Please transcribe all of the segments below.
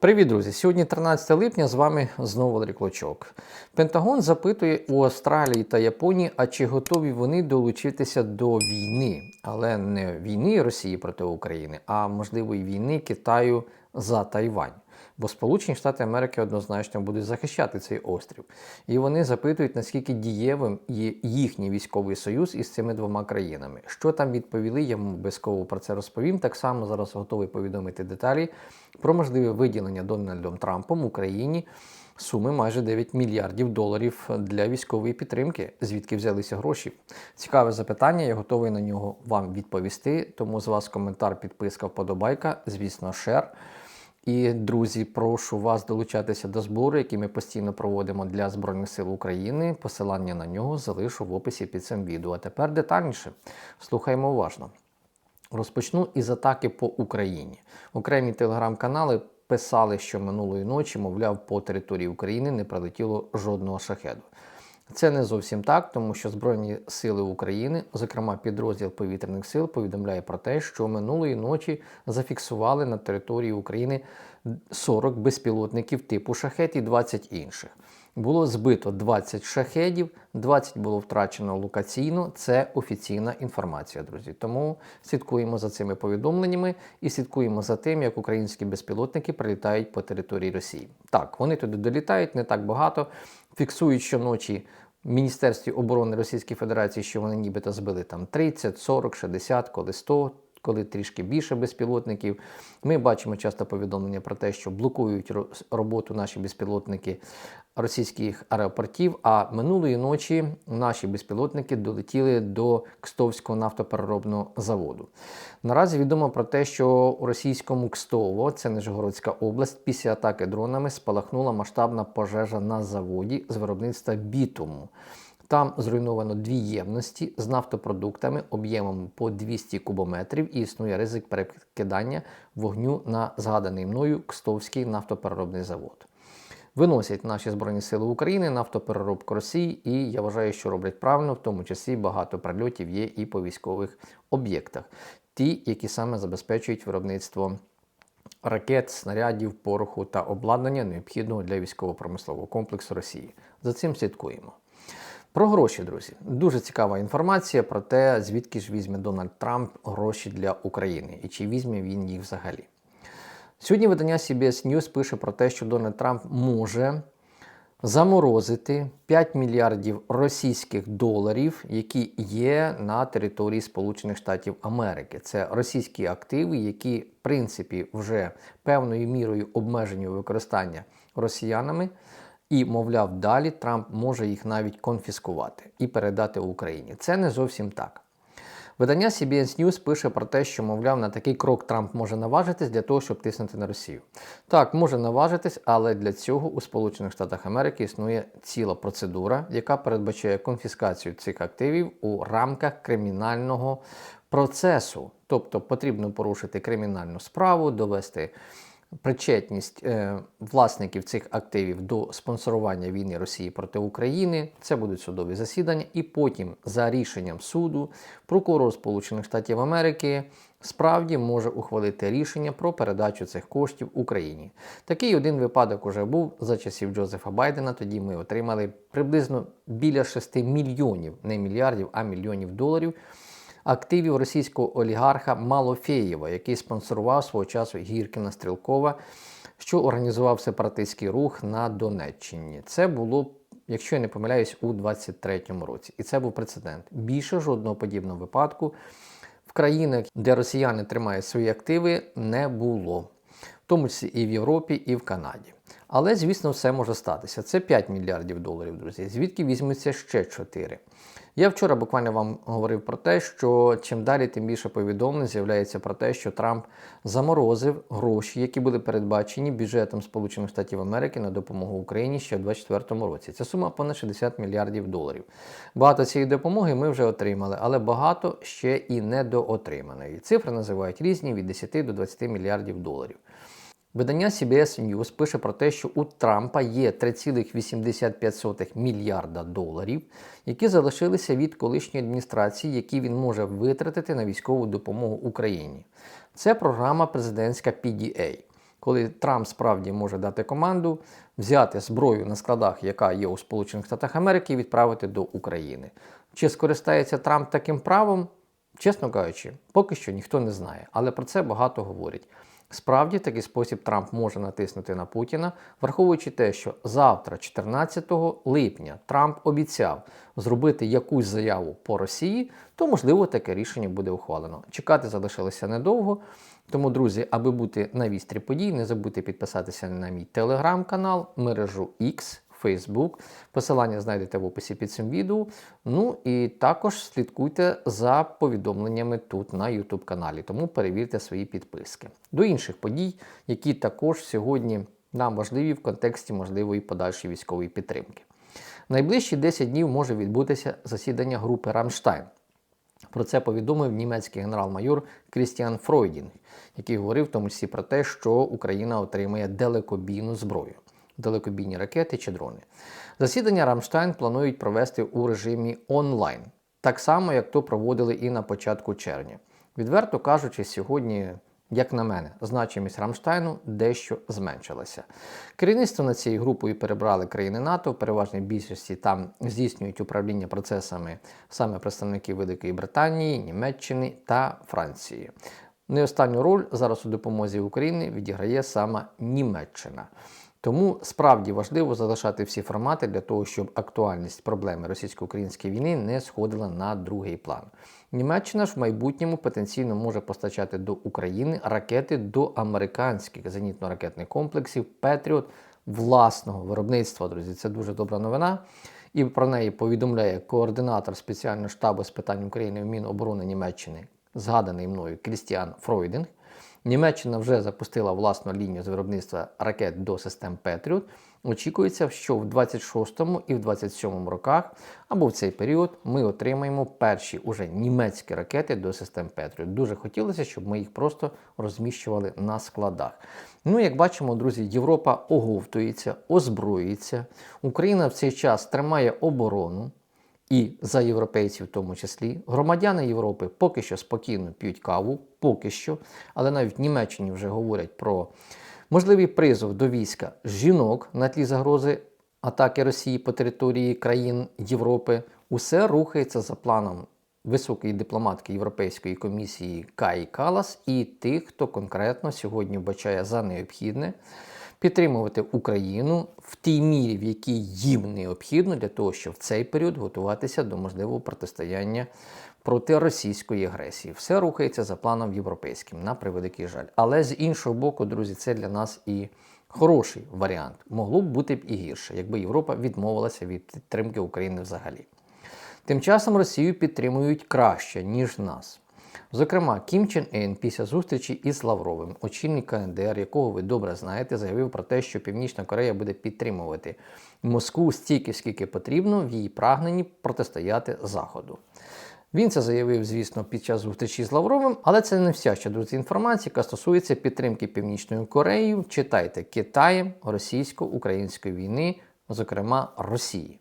Привіт, друзі! Сьогодні 13 липня з вами знову Валерій Клочок. Пентагон запитує у Австралії та Японії, а чи готові вони долучитися до війни, але не війни Росії проти України, а можливої війни Китаю за Тайвань. Бо Сполучені Штати Америки однозначно будуть захищати цей острів. І вони запитують, наскільки дієвим є їхній військовий союз із цими двома країнами. Що там відповіли, я обов'язково про це розповім. Так само зараз готовий повідомити деталі про можливе виділення Дональдом Трампом Україні суми майже 9 мільярдів доларів для військової підтримки. Звідки взялися гроші? Цікаве запитання, я готовий на нього вам відповісти. Тому з вас коментар, підписка, вподобайка, звісно, шер. І, друзі, прошу вас долучатися до збору, який ми постійно проводимо для Збройних сил України. Посилання на нього залишу в описі під цим відео. А тепер детальніше. Слухаємо уважно. Розпочну із атаки по Україні. Окремі телеграм-канали писали, що минулої ночі, мовляв, по території України не прилетіло жодного шахеду. Це не зовсім так, тому що Збройні сили України, зокрема підрозділ повітряних сил, повідомляє про те, що минулої ночі зафіксували на території України 40 безпілотників типу шахет і 20 інших. Було збито 20 шахедів, 20 було втрачено локаційно. Це офіційна інформація, друзі. Тому слідкуємо за цими повідомленнями і слідкуємо за тим, як українські безпілотники прилітають по території Росії. Так, вони туди долітають не так багато. Фіксують щоночі в Міністерстві оборони Російської Федерації, що вони нібито збили там 30, 40, 60, коли 100 коли трішки більше безпілотників. Ми бачимо часто повідомлення про те, що блокують роботу наші безпілотники російських аеропортів. А минулої ночі наші безпілотники долетіли до Кстовського нафтопереробного заводу. Наразі відомо про те, що у російському Кстово, це Нижегородська область, після атаки дронами спалахнула масштабна пожежа на заводі з виробництва бітуму. Там зруйновано дві ємності з нафтопродуктами об'ємом по 200 кубометрів і існує ризик перекидання вогню на згаданий мною Кстовський нафтопереробний завод. Виносять наші Збройні Сили України нафтопереробку Росії, і я вважаю, що роблять правильно, в тому числі багато прильотів є і по військових об'єктах, ті, які саме забезпечують виробництво ракет, снарядів, пороху та обладнання, необхідного для військово-промислового комплексу Росії. За цим слідкуємо. Про гроші, друзі. Дуже цікава інформація про те, звідки ж візьме Дональд Трамп гроші для України і чи візьме він їх взагалі. Сьогодні видання CBS News пише про те, що Дональд Трамп може заморозити 5 мільярдів російських доларів, які є на території Сполучених Штатів Америки. Це російські активи, які, в принципі, вже певною мірою обмежені використання росіянами. І, мовляв, далі Трамп може їх навіть конфіскувати і передати Україні. Це не зовсім так. Видання CBS News пише про те, що, мовляв, на такий крок Трамп може наважитись для того, щоб тиснути на Росію. Так, може наважитись, але для цього у Сполучених Штатах Америки існує ціла процедура, яка передбачає конфіскацію цих активів у рамках кримінального процесу. Тобто потрібно порушити кримінальну справу, довести причетність е, власників цих активів до спонсорування війни Росії проти України. Це будуть судові засідання, і потім, за рішенням суду, прокурор Сполучених Штатів Америки справді може ухвалити рішення про передачу цих коштів Україні. Такий один випадок уже був за часів Джозефа Байдена. Тоді ми отримали приблизно біля 6 мільйонів, не мільярдів, а мільйонів доларів активів російського олігарха Малофєєва, який спонсорував свого часу Гіркіна Стрілкова, що організував сепаратистський рух на Донеччині. Це було. Якщо я не помиляюсь, у 23-му році. І це був прецедент. Більше жодного подібного випадку в країнах, де росіяни тримають свої активи, не було, в тому числі і в Європі, і в Канаді. Але, звісно, все може статися. Це 5 мільярдів доларів, друзі. Звідки візьметься ще 4? Я вчора буквально вам говорив про те, що чим далі, тим більше повідомлень з'являється про те, що Трамп заморозив гроші, які були передбачені бюджетом Сполучених Штатів Америки на допомогу Україні ще в 2024 році. Це сума понад 60 мільярдів доларів. Багато цієї допомоги ми вже отримали, але багато ще і недоотриманої. Цифри називають різні від 10 до 20 мільярдів доларів. Видання CBS News пише про те, що у Трампа є 3,85 мільярда доларів, які залишилися від колишньої адміністрації, які він може витратити на військову допомогу Україні. Це програма президентська PDA. коли Трамп справді може дати команду взяти зброю на складах, яка є у Сполучених Штатах Америки, і відправити до України. Чи скористається Трамп таким правом? Чесно кажучи, поки що ніхто не знає, але про це багато говорять. Справді, такий спосіб Трамп може натиснути на Путіна, враховуючи те, що завтра, 14 липня, Трамп обіцяв зробити якусь заяву по Росії, то можливо таке рішення буде ухвалено. Чекати залишилося недовго. Тому, друзі, аби бути на вістрі подій, не забудьте підписатися на мій телеграм-канал, мережу X, Facebook. Посилання знайдете в описі під цим відео. Ну і також слідкуйте за повідомленнями тут на YouTube каналі, тому перевірте свої підписки. До інших подій, які також сьогодні нам важливі в контексті можливої подальшої військової підтримки. Найближчі 10 днів може відбутися засідання групи Рамштайн. Про це повідомив німецький генерал-майор Крістіан Фройдінг, який говорив в тому числі про те, що Україна отримає далекобійну зброю, далекобійні ракети чи дрони. Засідання Рамштайн планують провести у режимі онлайн, так само, як то проводили і на початку червня. Відверто кажучи, сьогодні. Як на мене, значимість Рамштайну дещо зменшилася. Керівництво над цією групою перебрали країни НАТО, в переважній більшості там здійснюють управління процесами саме представники Великої Британії, Німеччини та Франції. Не останню роль зараз у допомозі Україні відіграє саме Німеччина. Тому справді важливо залишати всі формати для того, щоб актуальність проблеми російсько-української війни не сходила на другий план. Німеччина ж в майбутньому потенційно може постачати до України ракети до американських зенітно-ракетних комплексів Петріот власного виробництва. Друзі, це дуже добра новина. І про неї повідомляє координатор спеціального штабу з питань України в Міноборони Німеччини, згаданий мною Крістіан Фройдинг. Німеччина вже запустила власну лінію з виробництва ракет до систем Петріот. Очікується, що в 26-му і в 27-му роках або в цей період ми отримаємо перші уже німецькі ракети до систем Петріот. Дуже хотілося, щоб ми їх просто розміщували на складах. Ну, як бачимо, друзі, Європа оговтується, озброюється. Україна в цей час тримає оборону і за європейців, в тому числі, громадяни Європи поки що спокійно п'ють каву, поки що, але навіть Німеччині вже говорять про можливий призов до війська жінок на тлі загрози атаки Росії по території країн Європи. Усе рухається за планом високої дипломатки Європейської комісії Каї Калас і тих, хто конкретно сьогодні вбачає за необхідне підтримувати Україну в тій мірі, в якій їм необхідно для того, щоб в цей період готуватися до можливого протистояння проти російської агресії. Все рухається за планом європейським, на превеликий жаль. Але з іншого боку, друзі, це для нас і хороший варіант. Могло б бути б і гірше, якби Європа відмовилася від підтримки України взагалі. Тим часом Росію підтримують краще, ніж нас. Зокрема, Кім Чен Ен після зустрічі із Лавровим, очільник КНДР, якого ви добре знаєте, заявив про те, що Північна Корея буде підтримувати Москву стільки, скільки потрібно в її прагненні протистояти Заходу. Він це заявив, звісно, під час зустрічі з Лавровим, але це не вся ще друзі інформація, яка стосується підтримки Північною Кореєю. Читайте Китаєм російсько-української війни, зокрема Росії.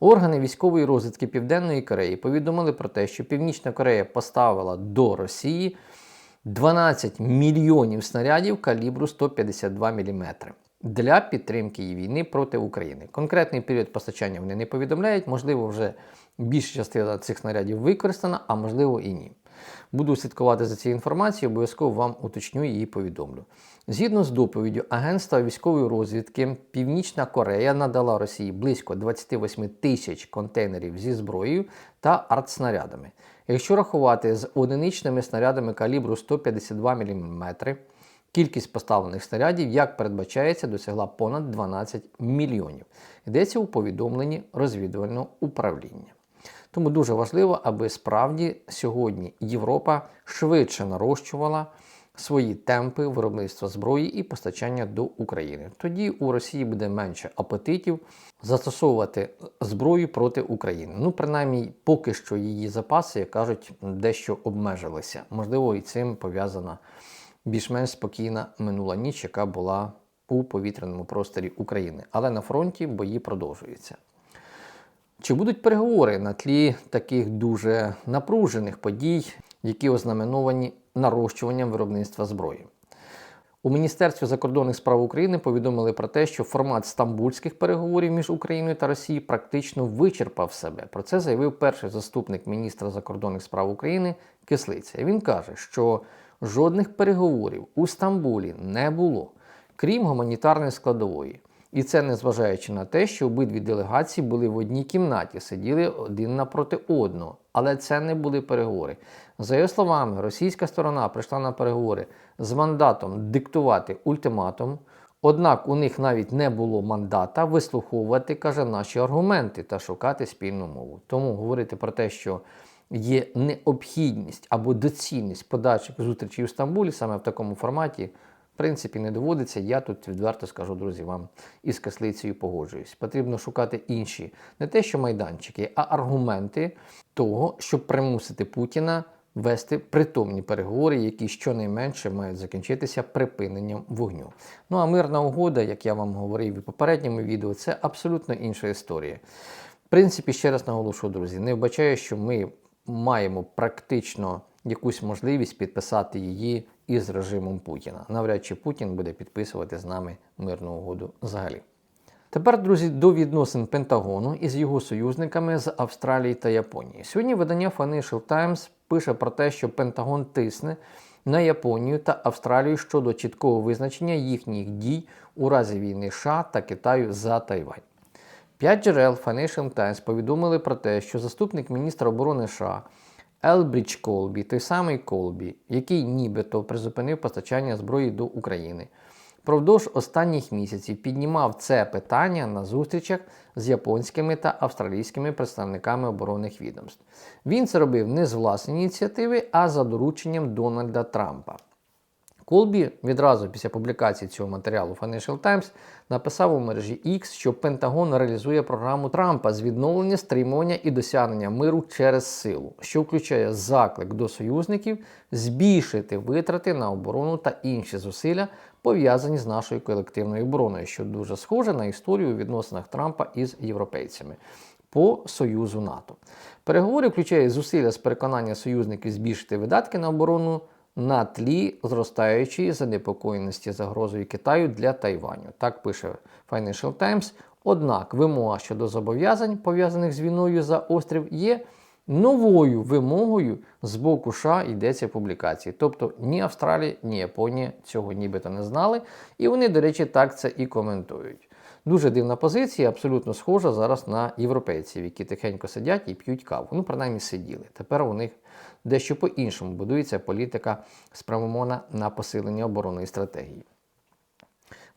Органи військової розвідки Південної Кореї повідомили про те, що Північна Корея поставила до Росії 12 мільйонів снарядів калібру 152 мм для підтримки її війни проти України. Конкретний період постачання вони не повідомляють, можливо, вже більша частина цих снарядів використана, а можливо і ні. Буду слідкувати за цією інформацією, обов'язково вам уточню її повідомлю. Згідно з доповіддю Агентства військової розвідки, Північна Корея надала Росії близько 28 тисяч контейнерів зі зброєю та артснарядами. Якщо рахувати з одиничними снарядами калібру 152 мм, кількість поставлених снарядів, як передбачається, досягла понад 12 мільйонів. Йдеться у повідомленні розвідувального управління. Тому дуже важливо, аби справді сьогодні Європа швидше нарощувала свої темпи виробництва зброї і постачання до України. Тоді у Росії буде менше апетитів застосовувати зброю проти України. Ну, принаймні, поки що її запаси, як кажуть, дещо обмежилися. Можливо, і цим пов'язана більш-менш спокійна минула ніч, яка була у повітряному просторі України. Але на фронті бої продовжуються. Чи будуть переговори на тлі таких дуже напружених подій, які ознаменовані нарощуванням виробництва зброї? У Міністерстві закордонних справ України повідомили про те, що формат стамбульських переговорів між Україною та Росією практично вичерпав себе. Про це заявив перший заступник міністра закордонних справ України Кислиця. Він каже, що жодних переговорів у Стамбулі не було, крім гуманітарної складової. І це незважаючи на те, що обидві делегації були в одній кімнаті, сиділи один напроти одного. Але це не були переговори. За його словами, російська сторона прийшла на переговори з мандатом диктувати ультиматум. Однак у них навіть не було мандата вислуховувати, каже, наші аргументи та шукати спільну мову. Тому говорити про те, що є необхідність або доцільність подальших зустрічей у Стамбулі саме в такому форматі, принципі, не доводиться. Я тут відверто скажу, друзі, вам із кислицею погоджуюсь. Потрібно шукати інші, не те, що майданчики, а аргументи того, щоб примусити Путіна вести притомні переговори, які щонайменше мають закінчитися припиненням вогню. Ну а мирна угода, як я вам говорив в попередньому відео, це абсолютно інша історія. В принципі, ще раз наголошую, друзі, не вбачаю, що ми маємо практично якусь можливість підписати її із режимом Путіна. Навряд чи Путін буде підписувати з нами мирну угоду взагалі. Тепер, друзі, до відносин Пентагону із його союзниками з Австралії та Японії. Сьогодні видання Financial Times пише про те, що Пентагон тисне на Японію та Австралію щодо чіткого визначення їхніх дій у разі війни США та Китаю за Тайвань. П'ять джерел Financial Times повідомили про те, що заступник міністра оборони США Елбрідж Колбі, той самий Колбі, який нібито призупинив постачання зброї до України, впродовж останніх місяців піднімав це питання на зустрічах з японськими та австралійськими представниками оборонних відомств. Він це робив не з власної ініціативи, а за дорученням Дональда Трампа. Колбі відразу після публікації цього матеріалу Financial Times написав у мережі X, що Пентагон реалізує програму Трампа з відновлення, стримування і досягнення миру через силу, що включає заклик до союзників збільшити витрати на оборону та інші зусилля, пов'язані з нашою колективною обороною, що дуже схоже на історію у відносинах Трампа із європейцями. По Союзу НАТО. Переговори включають зусилля з переконання союзників збільшити видатки на оборону на тлі зростаючої занепокоєності загрозою Китаю для Тайваню. Так пише Financial Times. Однак вимога щодо зобов'язань, пов'язаних з війною за острів, є новою вимогою з боку США йдеться публікації. Тобто ні Австралія, ні Японія цього нібито не знали, і вони, до речі, так це і коментують. Дуже дивна позиція, абсолютно схожа зараз на європейців, які тихенько сидять і п'ють каву. Ну, принаймні сиділи. Тепер у них дещо по-іншому будується політика спрямована на посилення оборонної стратегії.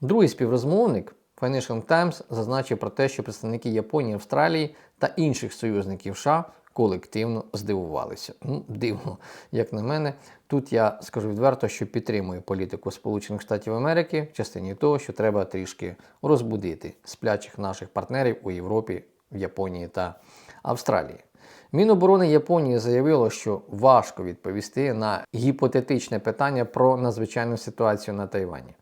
Другий співрозмовник Financial Times зазначив про те, що представники Японії, Австралії та інших союзників США колективно здивувалися. Ну, дивно, як на мене. Тут я скажу відверто, що підтримую політику Сполучених Штатів Америки в частині того, що треба трішки розбудити сплячих наших партнерів у Європі, в Японії та Австралії. Міноборони Японії заявило, що важко відповісти на гіпотетичне питання про надзвичайну ситуацію на Тайвані.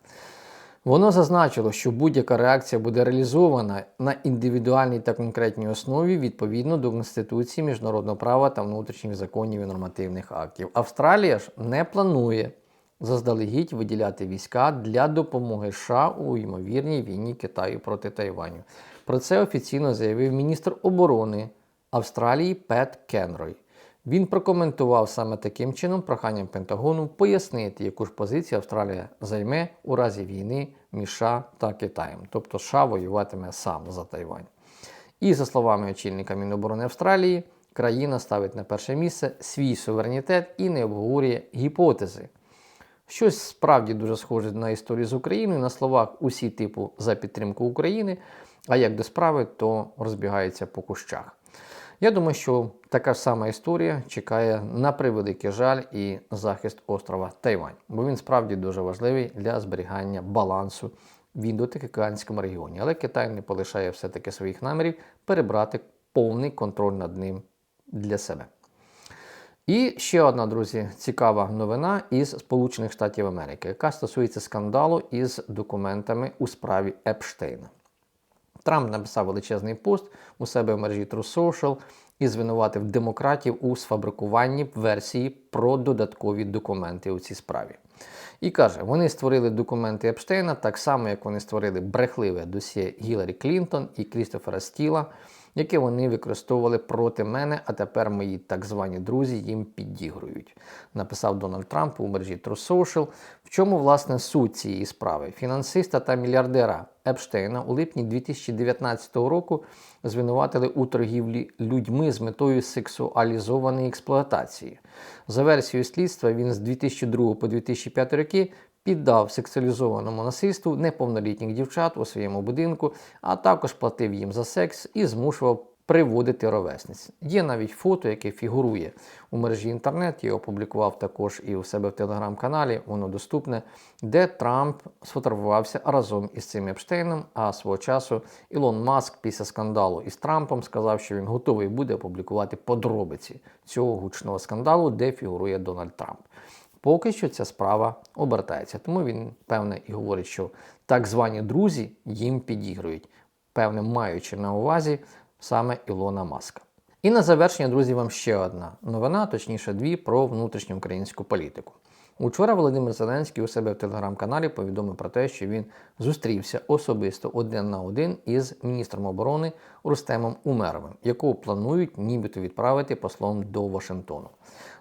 Воно зазначило, що будь-яка реакція буде реалізована на індивідуальній та конкретній основі відповідно до Конституції, міжнародного права та внутрішніх законів і нормативних актів. Австралія ж не планує заздалегідь виділяти війська для допомоги США у ймовірній війні Китаю проти Тайваню. Про це офіційно заявив міністр оборони Австралії Пет Кенрой. Він прокоментував саме таким чином проханням Пентагону пояснити, яку ж позицію Австралія займе у разі війни між США та Китаєм, тобто США воюватиме сам за Тайвань. І за словами очільника Міноборони Австралії, країна ставить на перше місце свій суверенітет і не обговорює гіпотези. Щось справді дуже схоже на історію з Україною. На словах усі типу за підтримку України, а як до справи, то розбігається по кущах. Я думаю, що така ж сама історія чекає на превеликий жаль і захист острова Тайвань, бо він справді дуже важливий для зберігання балансу в індотихоокеанському регіоні. Але Китай не полишає все-таки своїх намірів перебрати повний контроль над ним для себе. І ще одна, друзі, цікава новина із Сполучених Штатів Америки, яка стосується скандалу із документами у справі Епштейна. Трамп написав величезний пост у себе в мережі True Social і звинуватив демократів у сфабрикуванні версії про додаткові документи у цій справі. І каже, вони створили документи Епштейна так само, як вони створили брехливе досьє Гіларі Клінтон і Крістофера Стіла, яке вони використовували проти мене, а тепер мої так звані друзі їм підігрують. Написав Дональд Трамп у мережі True Social. В чому власне суть цієї справи? Фінансиста та мільярдера Епштейна у липні 2019 року звинуватили у торгівлі людьми з метою сексуалізованої експлуатації. За версією слідства, він з 2002 по 2005 роки піддав сексуалізованому насильству неповнолітніх дівчат у своєму будинку, а також платив їм за секс і змушував приводити ровесниць. Є навіть фото, яке фігурує у мережі інтернет, я опублікував також і у себе в телеграм-каналі, воно доступне, де Трамп сфотографувався разом із цим Епштейном, а свого часу Ілон Маск після скандалу із Трампом сказав, що він готовий буде опублікувати подробиці цього гучного скандалу, де фігурує Дональд Трамп. Поки що ця справа обертається, тому він, певне, і говорить, що так звані друзі їм підігрують, певне, маючи на увазі саме Ілона Маска. І на завершення, друзі, вам ще одна новина, точніше дві, про внутрішню українську політику. Учора Володимир Зеленський у себе в телеграм-каналі повідомив про те, що він зустрівся особисто один на один із міністром оборони Рустемом Умеровим, якого планують нібито відправити послом до Вашингтону.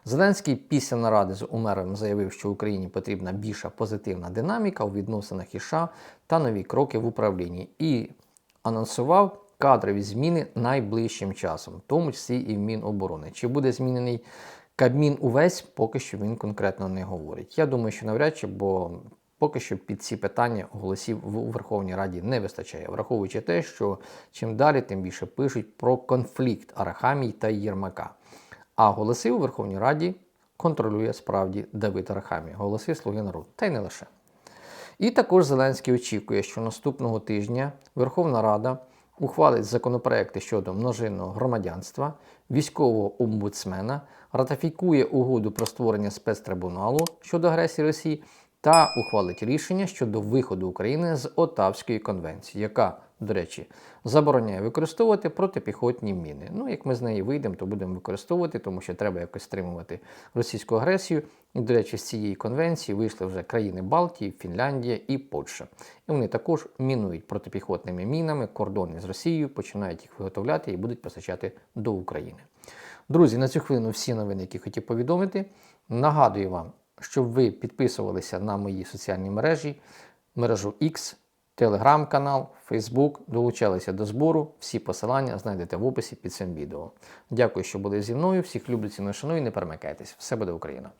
Зеленський після наради з Умеровим заявив, що Україні потрібна більша позитивна динаміка у відносинах із США та нові кроки в управлінні, і анонсував кадрові зміни найближчим часом, в тому числі і в Міноборони. Чи буде змінений Кабмін увесь, поки що він конкретно не говорить. Я думаю, що навряд чи, бо поки що під ці питання голосів в Верховній Раді не вистачає, враховуючи те, що чим далі, тим більше пишуть про конфлікт Арахамій та Єрмака. А голоси у Верховній Раді контролює справді Давид Арахамій, голоси Слуги народу, та й не лише. І також Зеленський очікує, що наступного тижня Верховна Рада ухвалить законопроекти щодо множинного громадянства, військового омбудсмена, ратифікує угоду про створення спецтрибуналу щодо агресії Росії та ухвалить рішення щодо виходу України з Отавської конвенції, яка, до речі, забороняє використовувати протипіхотні міни. Ну, як ми з неї вийдемо, то будемо використовувати, тому що треба якось стримувати російську агресію. І, до речі, з цієї конвенції вийшли вже країни Балтії, Фінляндія і Польща. І вони також мінують протипіхотними мінами кордони з Росією, починають їх виготовляти і будуть постачати до України. Друзі, на цю хвилину всі новини, які хотів повідомити. Нагадую вам, щоб ви підписувалися на мої соціальні мережі, мережу X, телеграм-канал, Фейсбук, долучалися до збору. Всі посилання знайдете в описі під цим відео. Дякую, що були зі мною. Всіх люблю, ціную, шаную, не перемикайтесь. Все буде Україна!